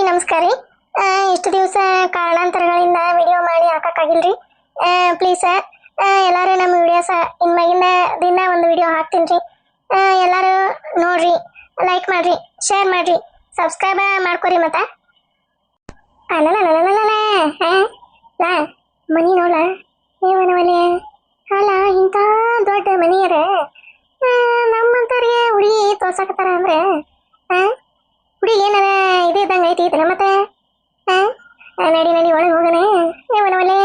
ನಮಸ್ಕಾರ ರೀ. ಇಷ್ಟು ದಿವಸ ಕಾರಣಾಂತರಗಳಿಂದ ವಿಡಿಯೋ ಮಾಡಿ ಹಾಕಕ್ಕಾಗಿಲ್ರಿ ಪ್ಲೀಸ್ ಎಲ್ಲರೂ ನಮ್ಮ ವಿಡಿಯೋಸ ಇನ್ಮಗಿನ ದಿನ ಒಂದು ವಿಡಿಯೋ ಹಾಕ್ತೀನಿ ರೀ. ಎಲ್ಲರೂ ನೋಡ್ರಿ ಲೈಕ್ ಮಾಡ್ರಿ ಶೇರ್ ಮಾಡ್ರಿ ಸಬ್ಸ್ಕ್ರೈಬ್ ಮಾಡ್ಕೊರಿ ಮತ್ತೆ. ಮನಿ ನೋಡ ಏವನವಲೆ ಅಲ್ಲ, ಇಂಥ ದೊಡ್ಡ ಮನಿಯರ ನಮ್ಮಂತವ್ರಿಗೆ ಹುಡುಗಿ ತೋರ್ಸಕತ್ತಾರ ಅಂದ್ರೆ ಆ ಹುಡುಗಿ ಏನಾರ ಇದು ಇದ್ದಂಗೆ ಐತಿ ಇದನ್ನ ಮತ್ತೆ ಆ? ಆ, ನಡಿ ನಡಿ ಒಳಗೆ ಹೋಗನೆ ಒಲೆ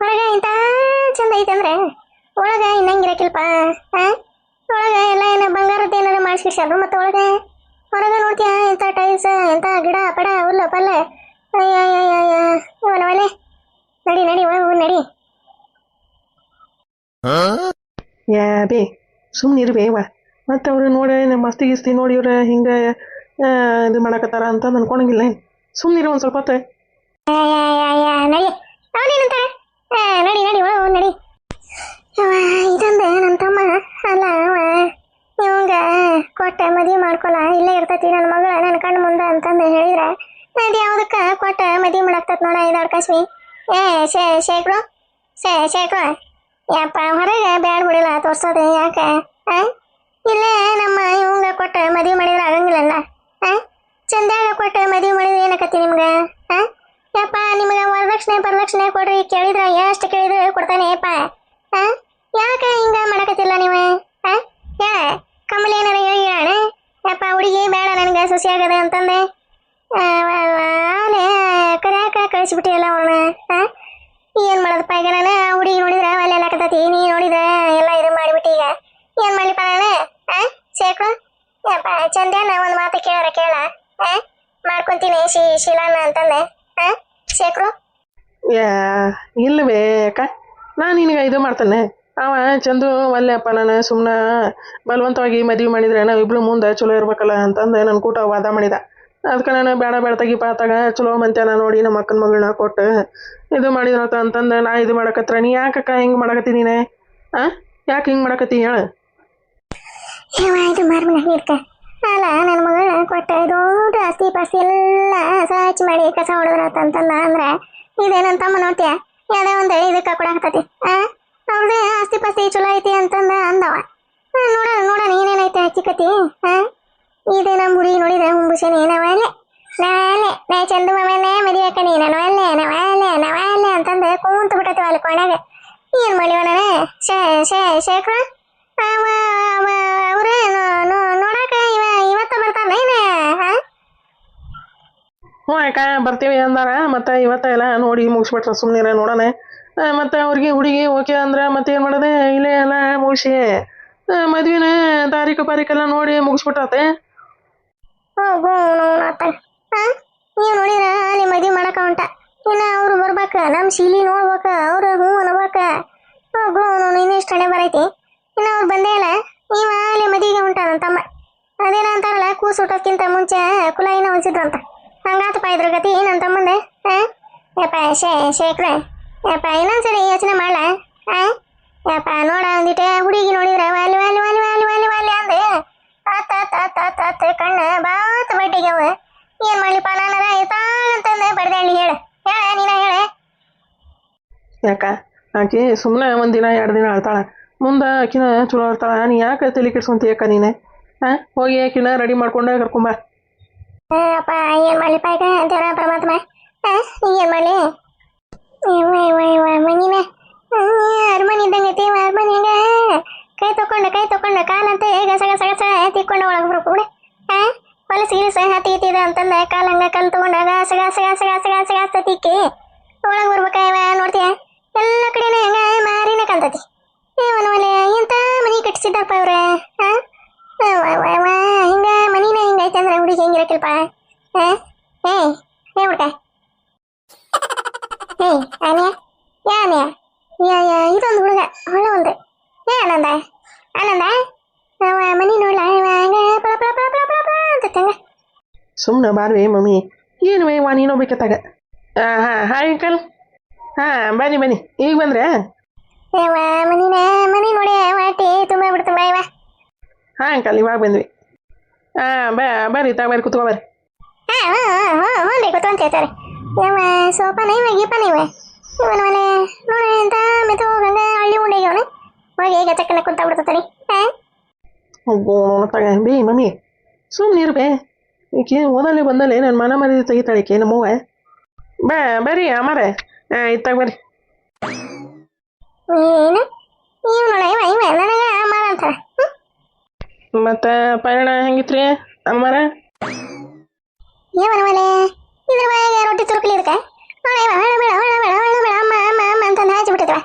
ಹೊರಗೆ ಇಂಥ ಚಂದ ಐತೆ ಅಂದ್ರೆ ಒಳಗೆ ಇನ್ನಂಗಿರಕಿಲ್ಪ ಆ ಒಳಗೆ ಎಲ್ಲ ಏನ ಬಂಗಾರದ್ದು ಏನಾರ ಮಾಡಿಸ್ಕಿಡ್ಸ್ಯಾರ ಮತ್ತೆ ಒಳಗೆ ಹೊರಗೆ ನೋಡ್ತೀಯ ಇಂಥ ಟೈಲ್ಸ್ ಇಂಥ ಗಿಡ ಪಡ ಹುಲ್ಲು ಪಲ್ಲೆ ಅಯ್ಯ ಒಲೆ ನಡಿ ನಡಿ ಒಳಗೆ ಹೋಗು, ನಡಿ ಯಾ ಬೇ ಸುಮ್ಮನೆ ಇರ್ಬೇವ ಮತ್ತು ಅವ್ರು ನೋಡಿ ನಮ್ಮ ಮಸ್ತಿ ಗಿಸ್ತಿ ನೋಡಿ ಇವ್ರು ಹಿಂಗೆ ಇದು ಮಾಡಕತ್ತಾರ ಅಂತ ಅನ್ಕೊಳಂಗಿಲ್ಲ ಸುಮ್ಮನಿರು ಒಂದು ಸ್ವಲ್ಪ ಹೊತ್ತು. ಅಯ್ಯ, ಅಯ್ಯ, ಅಯ್ಯ, ನಡಿ. ಅವನೇನಂತಾರೆ ನಡಿ ನಡಿ ಒಳಗೆ ಹೋಗು, ನಡಿ. ಯವ್ವ, ಇದೊಂದು ನನ್ನ ತಮ್ಮ. ಅಲ್ಲ ಅವ ಇವಂಗ ಕೊಟ್ಟ ಮದುವೆ ಮಾಡ್ಕೊಳ. ಇಲ್ಲೇ ಇರ್ತೈತಿ ನನ್ನ ಮಗಳ ನನ್ನ ಕಣ್ಣು ಮುಂದೆ ಅಂತಂದು ಹೇಳಿದ್ರೆ ಅದು ಯಾವ್ದಕ್ಕ ಕೊಟ್ಟ ಮದುವೆ ಮಾಡಾಕ್ತತ್ ನೋಡ ಇದು ಅಡ್ಕಾಸ್ಮಿ ಏ ಶೇ ಶೇಕ್ರು ಶೇ ಶೇಕ್ರು ಯಪ್ಪ ಹೊರಗೆ ಬ್ಯಾಡ ಬಿಡಿಲ್ಲ ತೋರ್ಸೋದು ಯಾಕೆ ಆ? ಇಲ್ಲೇ ನಮ್ಮ ಇವಂಗ ಕೊಟ್ಟ ಮದುವೆ ಮಾಡಿದ್ರೆ ಆಗಂಗಿಲ್ಲಲ್ಲ ಆ? ಚಂದಾಗ ಕೊಟ್ಟ ಮದುವೆ ಮಾಡಿದ್ರೆ ಏನಕತಿ ನಿಮ್ಗೆ ಆ? ಯಪ್ಪ ನಿಮ್ಗೆ ವರದಕ್ಷಿಣೆ ಪರದಕ್ಷಿಣೆ ಕೊಡ್ರಿ ಕೇಳಿದ್ರ ಎಷ್ಟು ಕೇಳಿದ್ರು ಕೊಡ್ತಾನೆ ಅಪ್ಪ ಆ? ಯಾಕೆ ಹಿಂಗ ಮಾಡಕತ್ತಿಲ್ಲ ನೀವು? ಆ? ಹೇಳ ಕಮಲಿ ಏನಾರ ಹೇಳಿ ಹೇಳ ಯಪ್ಪ ಹುಡುಗಿ ಬೇಡ ನನಗೆ ಸುಸಿ ಆಗದೆ ಅಂತಂದೆ. ಆ, ವ- ವ- ಆಲೆ ಕರ್ಯಾಕ ಕಳಿಸ್ಬಿಟ್ಟಿಯಲ್ಲ ಅವನ. ಏನ್ ಮಾಡೋದಪ್ಪ ಈಗ ನಾನು? ಹುಡುಗಿ ನೋಡಿದ್ರೆ ಎಲ್ಲ ಕತ್ತತಿ. ನೀ ನೋಡಿದ್ರೆ ಎಲ್ಲ ಇದು ಮಾಡಿಬಿಟ್ಟು ಈಗ. ಏನ್ ಮಾಡ್ಲಿಪ್ಪ ನಾನು? ಆ? ಸೇಕು ಯಪ್ಪ ಚಂದ್ಯಾನ ಒಂದು ಮಾತು ಕೇಳಾರ ಕೇಳ. ಆ? ಮಾಡ್ಕೊಂತೀನಿ ಶಿಲಾನ ಅಂತಂದೆ. ಆ? ಶೇಖ್ರು ಯಾ, ಇಲ್ಲವೇ ಅಕ್ಕ. ನಾನು ನಿನಗೆ ಇದು ಮಾಡ್ತಾನೆ. ಅವ ಚಂದು ಒಲ್ಲೆಪ್ಪ ನಾನು ಸುಮ್ಮನೆ ಬಲವಂತವಾಗಿ ಮದುವೆ ಮಾಡಿದ್ರೆ ನಾವಿಬ್ರು ಮುಂದೆ ಚಲೋ ಇರ್ಬೇಕಲ್ಲ ಅಂತಂದು ನನ್ನ ಕೂಟ ವಾದ ಮಾಡಿದ. ಅದಕ್ಕೆ ನಾನು ಬೇಡ ಬೇಡ ತೆಗಿಪ ತಗ ಚಲೋ ಮಂತ್ಯಾನ ನೋಡಿ ನಮ್ಮ ಅಕ್ಕನ ಮಗಳನ್ನ ಕೊಟ್ಟು ಇದು ಮಾಡಿದ್ರತ ಅಂತಂದು ನಾ ಇದು ಮಾಡಕತ್ರ. ನೀ ಯಾಕಕ್ಕ ಹಿಂಗೆ ಮಾಡಕತ್ತಿ ನೀನೆ? ಆ? ಯಾಕೆ ಹಿಂಗೆ ಮಾಡಕತ್ತಿ ಹೇಳು? ಇದು ಅಲ್ಲ ನನ್ನ ಮಗಳ ಕೊಟ್ಟ ದೊಡ್ಡ ಆಸ್ತಿ ಪಾಸ್ತಿ ಎಲ್ಲ ಮಾಡಿ ಕಸ ಹೊಡೆದ್ರತ್ತ ಅಂತಂದ ಅಂದ್ರೆ ಇದೇ ನನ್ನ ತಮ್ಮ ನೋಡ್ತೀಯ ಯಾವುದೇ ಒಂದು ಇದಕ್ಕೆ ಕೊಡಾಕತ್ತತಿ ಆ? ಅವ್ರದೇ ಆಸ್ತಿ ಪಾಸ್ತಿ ಚಲೋ ಐತಿ ಅಂತಂದ ಅಂದವ. ನೋಡ ನೋಡ ಏನೇನೈತೆ ಹಚ್ಚಿಕತಿ ಆ? ಇದೇ ನಮ್ಮ ಹುಡುಗಿ ನೋಡಿದ್ರೆ ಹುಂಬುಸೇನೆ ನಾವಲ್ಲೇ ನಾವಲ್ಲೇ ನಾ ಚಂದು ಮಮ್ಮನೇ ಮದುವೆ ಹಾಕನಿ ಅಲ್ಲೇ ನಾವಲ್ಲೇ ನಾವಲ್ಲೇ ಅಂತಂದು ಕೂತು ಬಿಟ್ಟತಿ ಅಲ್ಲಿ ಕೊಣಗ. ಏನು ಮಾಡಿವ ನಾನು? ಶೇ ಶೇ, ಶೇಖರ? ಅವ ಅವ, ಅವ್ರೇ ನೋಡಾಕ ಇವ, ಇವತ್ತ ಬರ್ತಾನೆ ಹ್ಞೂ ಅಕ್ಕ ಬರ್ತೀವಿ ಅಂದಾರ, ಮತ್ತು ಇವತ್ತ ಎಲ್ಲ ನೋಡಿ ಮುಗಿಸ್ಬಿಟ್ರೆ ಸುಮ್ಮನೆ ನೋಡೋಣ. ಮತ್ತು ಅವ್ರಿಗೆ ಹುಡುಗಿ ಓಕೆ ಅಂದ್ರೆ ಮತ್ತೆ ಏನು ಮಾಡೋದೆ? ಇಲ್ಲೇ ಎಲ್ಲ ಮುಗಿಸಿ. ಮದುವೆನ ತಾರೀಕು ಪಾರೀಕೆಲ್ಲ ನೋಡಿ ಮುಗಿಸ್ಬಿಟ್ರತೆ. ನೀವು ನೋಡಿದ್ರ ಅಲ್ಲಿ ಮದುವೆ ಮಾಡಕ ಹೊಂಟ ಇನ್ನು ಅವ್ರು ಬರ್ಬೇಕ ನಮ್ಮ ಶೀಲಿ ನೋಡ್ಬೇಕ, ಅವ್ರು ಹ್ಞೂ ಅನ್ಬೇಕ ಹೋಗು ನೋಡು ಇನ್ನೆಷ್ಟು ಹಣೆ ಬರೈತಿ. ಇನ್ನು ಅವ್ರು ಬಂದೇ ಇಲ್ಲ, ನೀವು ಅಲ್ಲಿ ಮದುವೆಗೆ ಹೊಂಟ ನನ್ನ ತಮ್ಮ. ಅದೇನ ಅಂತಾರಲ್ಲ, ಕೂಸು ಹುಟ್ಟೋದ್ಕಿಂತ ಮುಂಚೆ ಕುಲ ಏನೋ ಹೊಲ್ಸಿದ್ರಂತ. ಹಂಗಾತಪ್ಪ ಇದ್ರ ಗತಿ ನನ್ನ ತಮ್ಮಂದೆ ಹಾ ಯಪ್ಪ, ಶೇ ಶೇಖ್ರೆ ಯಪ್ಪ ಇನ್ನೊಂದ್ಸರಿ ಯೋಚನೆ ಮಾಡ್ಲ? ಆ? ಯಪ್ಪ, ನೋಡ ಅಂದಿಟ್ಟೆ ಹುಡುಗಿ ನೋಡಿದ್ರೆ ವಾಲಿ ವಾಲಿ ವಾಲಿ ವಾಲಿ ವಾಲಿ ವಾಲಿ ಅಂದೆ. ಆತ ಆತ ಆತ ಆತ ಆತ ಕಣ್ಣ ಬಾತ್ ಬಟ್ಟಿಗೆ ಅವ. ಏನ್ ಮಾಡ್ಲಿಪ್ಪ ನಾನರ ಅಂತಂದೆ ಬಡ್ದಾಳಿ ಹೇಳ. ಹೇಳ, ನೀನ ಹೇಳ. ಯಾಕ? ಆಕಿ ಸುಮ್ಮನೆ ಒಂದು ದಿನ, ಎರಡು ದಿನ ಅಳ್ತಾಳೆ. ಮುಂದೆ ಆಕಿನ ಚಲೋ ಇರ್ತಾಳೆ ನೀ ಯಾಕೆ ತಲೆ ಕೆಡ್ಸ್ಕೊಂತಿ ಅಕ್ಕ ನೀನೆ? ಹಾಂ ಹೋಗಿ ಆಕಿನ ರೆಡಿ ಮಾಡ್ಕೊಂಡೆ ಕರ್ಕೊಂಬ ಅಪ್ಪ, ಏನ್ ಮಾಡ್ಲಿಪ್ಪ ಈಗ? ದೇವರ ಪರಮಾತ್ಮ. ಏನು ಮಂಗಿನ ಅರಮನೆ ಇದ್ದಂಗೆ ಐತಿ ಇವ ಅರಮನೆಯಾಗ ಕೈ ತಕೊಂಡ ಕೈ ತಕೊಂಡ ಕಾಲಂತ ಗಸ ಗಸ ಗಸ ತಿಕ್ಕೊಂಡ ಒಳಗೆ ಬರ್ಬೇಕು ಬಿಡು. ಆ, ಹೊಲಸು ಗಿಲಸ, ಹತ್ತಿ, ಇತ್ತಿದ ಅಂತಂದ ಕಾಲಂಗ ಕಲ್ ತಗೊಂಡ ಗಸ ಗಸ ಗಸ ಗಸ ಗಸ ಗಸ ತಿಕ್ಕಿ ಒಳಗೆ ಬರ್ಬೇಕ ಇವ ನೋಡ್ತೀಯ ಎಲ್ಲ ಕಡೆನೇ ಹಂಗ ಮಾರಿನ ಕಲ್ತತಿ ಇವನ ಒಲೆ ಎಂತ ಮನಿ ಕಟ್ಟಿಸಿದ್ದಪ್ಪ ಇವ್ರ ಹಾ ಹಿಂಗ ಮನಿನ ಹಿಂಗೈತೆ ಅಂದ್ರೆ ಹುಡುಗಿ ಹೆಂಗಿರಕಿಲ್ಪ ಹಾ ಏ ಏ ಹುಡ್ಕ ಏ ಆನ್ಯ ಯಾನ್ಯ ಯಾ ಯಾ ಇದೊಂದು ಹುಡುಗ ಒಳ್ಳೆ ಒಂದು ಏ ಆನಂದ ಆನಂದ ಅವ ಮನಿ ನೋಡ್ಲ ಇವ ಹಂಗ ಪಳ ಪಳ ಪಳ ಪಳ ಪಳ ಪಳ ಅಂತ ಹಂಗ. ಸುಮ್ಮನೆ ಬಾರ್ವಿ ಮಮ್ಮಿ. ಏನು ವೇ ವಾ ನೀನು ಬೇಕತ್ತಾಗ ಹಾಂ ಹಾಂ ಹಾಯ್ ಅಂಕಲ್ ಹಾಂ ಬನ್ನಿ ಬನ್ನಿ. ಈಗ ಬಂದ್ರೆ? ಯವ್ವ ಮನಿನ ಮನಿ ನೋಡಿ ವಾಟಿ ತುಂಬ ಬಿಡ್ತು ಬಾ ಇವ ಹಾಂ ಅಂಕಲ್ ಇವಾಗ ಬಂದ್ವಿ. ಹಾಂ ಬರ್ರಿ ತಗ ಬರ್ರಿ ಕುತ್ಕೊ ಬರ್ರಿ. ಹಾ ಹ್ಞೂ ಹ್ಞೂ ಹ್ಞೂ ರೀ ಅಂತ ಹೇಳ್ತಾರೆ. ಇವ ಸೋಪಾನ ಇವ ಗೀಪಾನ ಇವ? ಇವನ ಮನೆ ನೋಡಿ ಅಂತ ಮೆತ್ತ ಹೋಗಂಗ ಹಳ್ಳಿ ಉಂಡೆಗೆ ಅವನು ಹೋಗಿ ಹೇಗೆ ಚಕ್ಕನ ಕುಂತ ಬಿಡ್ತಾನೆ ಹಾಂ? ಹೋಗೋ ತಗ ಬೇ ಮಮ್ಮಿ. ಸುಮ್ಮನೆ ಇರ್ಬೇ ಈಕೆ ಓದಲ್ಲಿ ಬಂದಲ್ಲಿ ನನ್ನ ಮನ ಮರಿ ತೆಗಿತಾಳಿಕೆ ನಮ್ಮವ್ವ ಬಾ ಬರ್ರಿ ಅಮ್ಮಾರೆ. ಹಾಂ ಇತ್ತಾಗ ಬರ್ರಿ. ಏನು ಇವ್ ನೋಡ ಇವ ಇವ ನನಗೆ ಮಾಡ ಅಂತಾರ ಮತ್ತು ಪಯಣ ಹೆಂಗಿತ್ರಿ ಅಮ್ಮಾರ? ಇವನ ಮನೆ ಇದ್ರ ಬಾಯಿಗೆ ರೊಟ್ಟಿ ತುರುಕಲಿ ಇದಕ್ಕೆ? ನೋಡ ಇವ ಹೊಳ ಬೇಡ ಹೊಳ ಬೇಡ ಹೊಳ ಬೇಡ ಅಮ್ಮ ಅಮ್ಮ ಅಮ್ಮ ಅಂತಂದು ಹಾಚಿ ಬಿಟ್ಟಿದ್ವ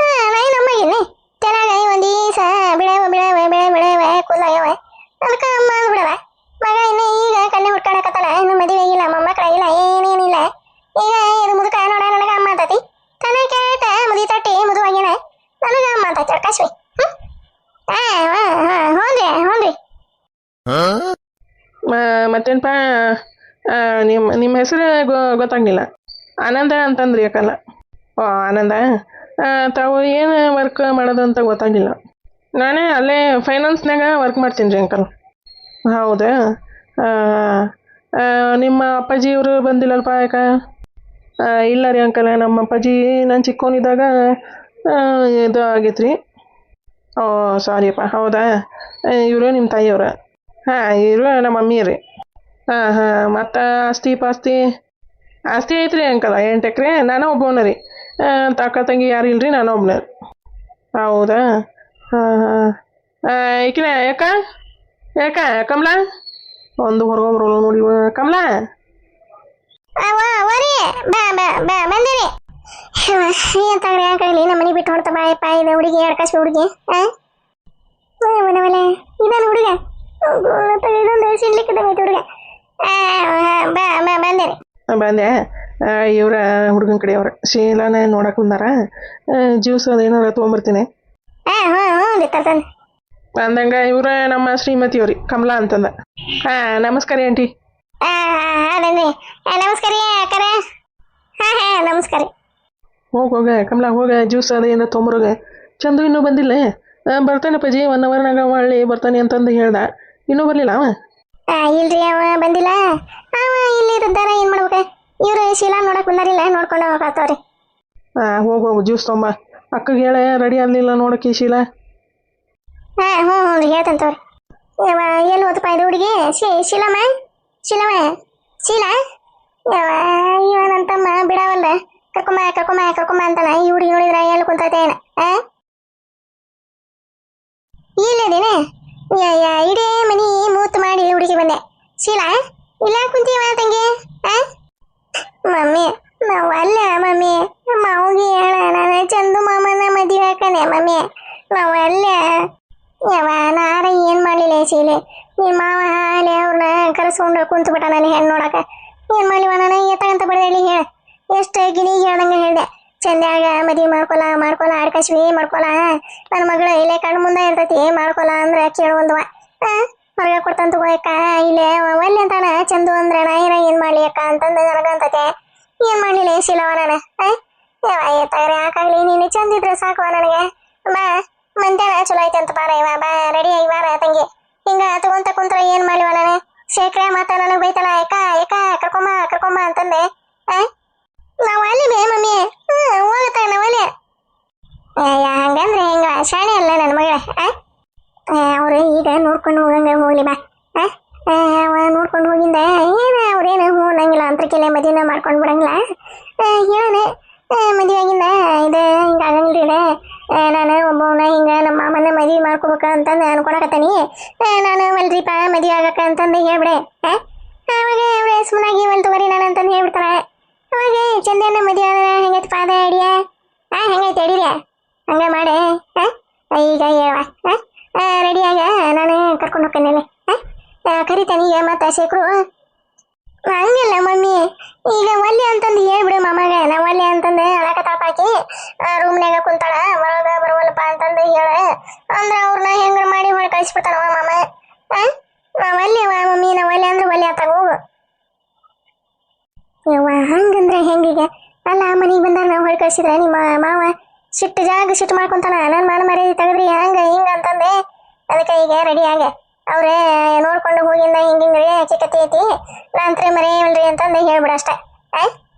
ಹಾಂ ನಾ ನಮ್ಮ ಇಲ್ಲಿ ಚೆನ್ನಾಗ ಒಂದು ಈಸ ಬಿಡವ ಬಿಡವ ಬೆಳೆ ಬೆಳೆವ ಕೂದಲಾಗ್ಯವ ಅದಕ್ಕೆ ಅಮ್ಮ ಅಂದ್ಬಿಡವ ಮಗ ಇನ್ನು ಈಗ ಕಣ್ಣೆ ಹುಡ್ಕೊಳಕತ್ತಲ್ಲ ಇನ್ನು ಮದುವೆ ಆಗಿಲ್ಲ ಮೊಮ್ಮಕ್ಕಳಾಗಿಲ್ಲ ಏನೇನಿಲ್ಲ ಈಗ ಇದು ಮುದುಕ ನೋಡ ನನಗೆ ಅಮ್ಮ ಅಂತತಿ ತನ ಕೇಟ ಮುದಿ ತಟ್ಟಿ ಮುದುವಾಗ್ಯಾನ ನನಗೆ ಅಮ್ಮ ಅಂತತಿ ಅಡ್ಕಾಶ್ವಿ ಹ್ಞೂ ಹಾಂ ಹಾಂ ಹಾಂ ಹ್ಞೂ ರೀ ಹ್ಞೂ ರೀ ಮತ್ತೇನಪ್ಪ ನಿಮ್ಮ ನಿಮ್ಮ ಹೆಸರು ಗೊತ್ತಾಗ್ಲಿಲ್ಲ. ಆನಂದ ಅಂತಂದ್ರಿ ಯಾಕಲ್ಲ ಓ, ಆನಂದ? ತಾವು ಏನು ವರ್ಕ್ ಮಾಡೋದು ಅಂತ ಗೊತ್ತಾಗಿಲ್ಲ ನಾನೇ ಅಲ್ಲೇ ಫೈನಾನ್ಸ್ನಾಗ ವರ್ಕ್ ಮಾಡ್ತೀನಿ ರೀ ಅಂಕಲ್ ಹೌದಾ? ನಿಮ್ಮ ಅಪ್ಪಾಜಿ ಅಪ್ಪಾಜಿಯವರು ಬಂದಿಲ್ಲಲ್ಪ ಯಾಕ? ಇಲ್ಲ ರೀ ಅಂಕಲ್ ನಮ್ಮ ಅಪ್ಪಾಜಿ ನಾನು ಚಿಕ್ಕವನಿದ್ದಾಗ ಇದು ಆಗೈತೆ ರೀ ಓ ಸಾರಿಯಪ್ಪ ಹೌದಾ? ಇವರು ನಿಮ್ಮ ತಾಯಿಯವ್ರ? ಹಾಂ ಇವರು ನಮ್ಮ ಮಮ್ಮಿ ರೀ ಹಾಂ ಹಾಂ, ಮತ್ತು ಆಸ್ತಿ ಪಾಸ್ತಿ? ಆಸ್ತಿ ಐತ್ರಿ ಅಂಕಲ್, ಎಂಟು ಎಕರೆ, ನಾನು ಒಬ್ಬವನ ರೀ. ತಾಕ ತಂಗಿ ಯಾರು ಇಲ್ರಿ, ನಾನು ಒಬ್ಬನ ಹೌದಾ? ಹಾಂ ಹಾಂ. ಈಕಿನ ಯಾಕ? ಯಾಕ, ಕಮಲಾ? ಒಂದು ಹೊರಗೊಂಬರು ನೋಡಿ ಕಮಲಾ? ಏನ್ ತಗ್ರಿ ಯಾಕಾಗಲಿ ನಮ್ಮ ಮನೆ ಬಿಟ್ಟು ಹೊಡ್ತಾ ಬಾಯಪ್ಪ ಇದು ಹುಡುಗಿ ಅಡ್ಕಾಸಿ ಹುಡುಗಿ ಮನವಲೆ ಇದನ್ನು ಹುಡುಗ? ಹುಡುಗ. ಬಂದೆ ಇವ್ರ ಹುಡುಗನ ಕಡೆಯವ್ರ ಶೀಲಾನ ನೋಡಕ್ ಬಂದಾರ. ಜ್ಯೂಸ್ ಅದೇನಾರ ತೊಗೊಂಬರ್ತೀನಿ. ಅಂದಂಗ ಇವ್ರ ನಮ್ಮ ಶ್ರೀಮತಿಯವ್ರಿ ಕಮಲಾ ಅಂತಂದ. ಹಾ ನಮಸ್ಕಾರ ಆಂಟಿ. ನಮಸ್ಕಾರ ನಮಸ್ಕಾರ ಹೋಗ ಹೋಗ ಕಮಲ ಹೋಗ. ಜ್ಯೂಸ್ ಅದೇನ ತೊಂಬರೋಗ ಚಂದು ಇನ್ನೂ ಬಂದಿಲ್ಲ. ಆ, ಬರ್ತಾನಪ್ಪ ಜಿ ಒನ್ ಅವರ್ನಾಗ ಒಳ್ಳೆ ಬರ್ತಾನೆ ಅಂತಂದು ಹೇಳ್ದ. ಇನ್ನೂ ಬರಲಿಲ್ಲ ಅವ? ಇಲ್ರಿ ಅವ ಬಂದಿಲ್ಲ. ಅವ ಇಲ್ಲಿ ಇದ್ದಾರ ಏನ್ ಮಾಡ್ಬೇಕ? ಇವ್ರು ಶೀಲಾ ನೋಡಕ್ ಬಂದಾರಿಲ್ಲ ನೋಡ್ಕೊಂಡು ಹೋಗತ್ತವ್ರಿ ಹಾಂ ಹೋಗಿ ಹೋಗು ಜ್ಯೂಸ್ ತೊಂಬ. ಅಕ್ಕಗೆ ಹೇಳ ರೆಡಿ ಆಗಲಿಲ್ಲ ನೋಡಕ್ಕೆ ಶಿಲಾ? ಹಾ ಹ್ಞೂ ಹ್ಞೂ ರೀ ಹೇಳ್ತಂತವ್ರಿ ಯವ್ವ ಓದಪ್ಪ ಇದು ಹುಡುಗಿ? ಶೀ ಶೀಲಮ್ಮ? ಶೀಲಮ್ಮ? ಶೀಲಾ? ಯವ್ವ ಇವ ನನ್ನ ತಮ್ಮ ಬಿಡವಲ್ದ. ಕರ್ಕೊಂಬ ಕರ್ಕೊಂಬ ಕರ್ಕೊಂಬ ಅಂತಾನ ಈ ಹುಡುಗಿ ನೋಡಿದ್ರ ಎಲ್ಲಿ ಕುಂತೈತೆ ಏನ ಆ? ಇಲ್ಲದೇನೆ ಇಡೀ ಮನಿ ಮೂತ್ ಮಾಡಿ ಹುಡುಗಿ ಬಂದೆ. ಶೀಲಾ, ಇಲ್ಲ ಕುಂತೀವ ತಂಗಿ? ಮಮ್ಮಿ, ನಾವು ಅಲ್ಲ ಮಮ್ಮಿ. ಮಾವಿಗೆ ಹೇಳ, ನಾನು ಚಂದು ಮಾಮನ ಮದುವೆ ಹಾಕನೆ, ಮಮ್ಮಿ. ನಾವು ಅಲ್ಲ. ಯವ ನಾರ ಏನ್ ಮಾಡ್ಲಿಲ್ಲ ಶೀಲೆ? ನಿಮ್ಮ ಮಾವ ಹಾಲೆ ಅವ್ರನ್ನ ಕರೆಸ್ಕೊಂಡು ಕುಂತು ಬಿಟ್ಟ ನಾನು ಹೆಣ್ಣು ನೋಡಕ. ಏನ್ ಮಾಡಲಿವ ನಾನು? ಎತ್ತಗಂತ ಬಡದೇಳಿ ಹೇಳ. ಎಷ್ಟು ಗಿಣಿ ಹೇಳ್ದಂಗೆ ಹೇಳ್ದೆ. ಚಂದ್ಯಾಗ ಮದ್ವಿ ಮಾಡ್ಕೊಲ ಮಾಡ್ಕೊಲ ಆಡ್ಕಶ್ವಿ ಮಾಡ್ಕೊಲ ನನ್ನ ಮಗಳು ಇಲ್ಲೇ ಕಣ್ಣು ಮುಂದೆ ಇರ್ತೈತಿ ಮಾಡ್ಕೊಲ ಅಂದ್ರೆ ಕೇಳುವಂದವ ಹೊರಗೆ ಕೊಡ್ತಂತ ಅಕ್ಕ, ಇಲ್ಲೇ ಒಲ್ಲೆ ಅಂತಾನ, ಚಂದು ಅಂದ್ರೆ ನಾಯಿನ ಏನ ಮಾಡ್ಲಿ ಅಕ್ಕ ಅಂತಂದ ನನಗಂತತೆ ಏನ್ ಮಾಡ್ಲಿಲ್ಲ ಶಿಲವ ನಾನು ತಗರೆ ಹಾಕಾಗ್ಲಿ ನೀನು ಚಂದಿದ್ರೆ ಸಾಕು ನನಗೆ. ಬಾ, ಮಂತ್ಯಾನ ಚಲೋ ಐತೆ ಅಂತ ಬಾರ ಇವ ಬಾ ರೆಡಿ ಆಗಿ ಬಾರ ತಂಗಿ. ಹಿಂಗ ತಗೊಂತ ಕುಂತ್ರ ಏನ್ ಮಾಡ್ಲಿವ ನಾನು? ಶೇಖರ, ಮಾತ ನನಗೆ ಬೈತಾನ, ಏಕ ಅಕ್ಕ ಕರ್ಕೊಂಬ ಕರ್ಕೊಂಬ ಅಂತಂದೆ? ನಾವ್ ಅಲ್ಲಿ ಮಮ್ಮಿ ಹ್ಮ್ ಹೋಗತ್ತ ನಾವ್ ಅಲ್ಲಿ ಏ, ಹಂಗಂದ್ರೆ ಹೆಂಗ ಶಾಣೆ ಅಲ್ಲ ನನ್ನ ಮಗಳ ಅವ್ರು ಈಗ ನೋಡ್ಕೊಂಡು ಹೋಗಂಗ ಹೋಗ್ಲಿ ಬಾ ಆ? ಆ, ಅವ ನೋಡ್ಕೊಂಡು ಹೋಗಿಂದ ಏನ ಅವ್ರೇನು ಹ್ಞೂ ಅನ್ನಂಗಿಲ್ಲ ಅಂತರ್ಕೆಲೆ ಮದುವೆನ ಮಾಡ್ಕೊಂಡು ಬಿಡಂಗಿಲ್ಲ ಹೇಳೋಣ ಮದುವೆ ಆಗಿಂದ ಇದು ಹಿಂಗೆ ಆಗಂಗಿಲ್ಲ ಇದೆ ಆ, ನಾನು ಒಬ್ಬವನ ಹಿಂಗೆ ನಮ್ಮ ಮಾಮನ ಮದುವೆ ಮಾಡ್ಕೋಬೇಕ ಅಂತಂದು ಅನ್ಕೊಳಕತ್ತೀನಿ ನಾನು ಒಲ್ರಿಪ್ಪ ಮದುವೆ ಆಗಕ್ಕ ಅಂತಂದು ಹೇಳ್ಬಿಡೆ ಆ? ಅವಾಗ ಅವ್ರೆ ಸುಮ್ಮನಾಗಿ ಒಲ್ ತಗೋರಿ ನಾನು ಅಂತಂದು ಹೇಳ್ಬಿಡ್ತಾಳೆ ಅವಾಗ ಚಂದನ ಮದುವೆ ಆದ್ರೆ ಹೆಂಗೈತೆ ಪಾದ ಐಡಿಯಾ ಆ ಹೆಂಗೈತೆ ಅಡಿಯ ಹಂಗೆ ಮಾಡೆ ಆ? ಈಗ ಹೇಳುವ ರೆಡಿಯಾಗ ನಾನು ಕರ್ಕೊಂಡು ಹೋಗ್ತೇನೆ ಕರಿತಾನೆ ಈಗ ಮತ್ತೆ ಶೇಖರು ಹಂಗಿಲ್ಲ ಮಮ್ಮಿ ಈಗ ಒಲ್ಲೆ ಅಂತಂದು ಹೇಳ್ಬಿಡು ಮಾಮಾಗ ನಾ ಒಲ್ಲೆ ಅಂತಂದು ಅಳಕ ತಾಪಾಕಿ ರೂಮ್ನ್ಯಾಗ ಕುಂತಾಳ ಒಳಗ ಬರವಲ್ಲಪ್ಪ ಅಂತಂದು ಹೇಳ ಅಂದ್ರ ಅವ್ರನ್ನ ಹೆಂಗ ಮಾಡಿ ಹೊಳ ಕಳಿಸ್ಬಿಡ್ತಾನವ ಮಾಮ ಆ? ನಾವ್ ಒಲ್ಲೆ ವಾ ಮಮ್ಮಿ ನಾವ್ ಒಲ್ಲೆ ಅಂದ್ರೆ ಒಲ್ಲೆ ಆತಾಗ ಹೋಗು ಯವ್ವ ಹಂಗಂದ್ರೆ ಹೆಂಗೀಗ ಅಲ್ಲ ಮನೆಗೆ ಬಂದಾಗ ನಾವು ಹೊಳ್ ಕಳ್ಸಿದ್ರೆ ನಿಮ್ಮ ಮಾವ ಸಿಟ್ಟು ಜಾಗ ಸಿಟ್ಟು ಮಾಡ್ಕೊಂತಾನ. ನನ್ನ ಮನ ಮರೆ ತೆಗೆದ್ರಿ, ಹಂಗ, ಹಿಂಗ ಅಂತಂದೆ. ಅದಕ್ಕೆ ಈಗ ರೆಡಿ ಆಗ. ಅವರೇ, ನೋಡ್ಕೊಂಡು ಹೋಗಿಂದ ಹಿಂಗಿಂಗ್ರಿ ಚಿಕ್ಕತಿ ಐತಿ. ನಾ ಮರೆ ಇಲ್ರಿ ಅಂತಂದು ಹೇಳ್ಬಿಡ ಅಷ್ಟೇ. ಆಯ್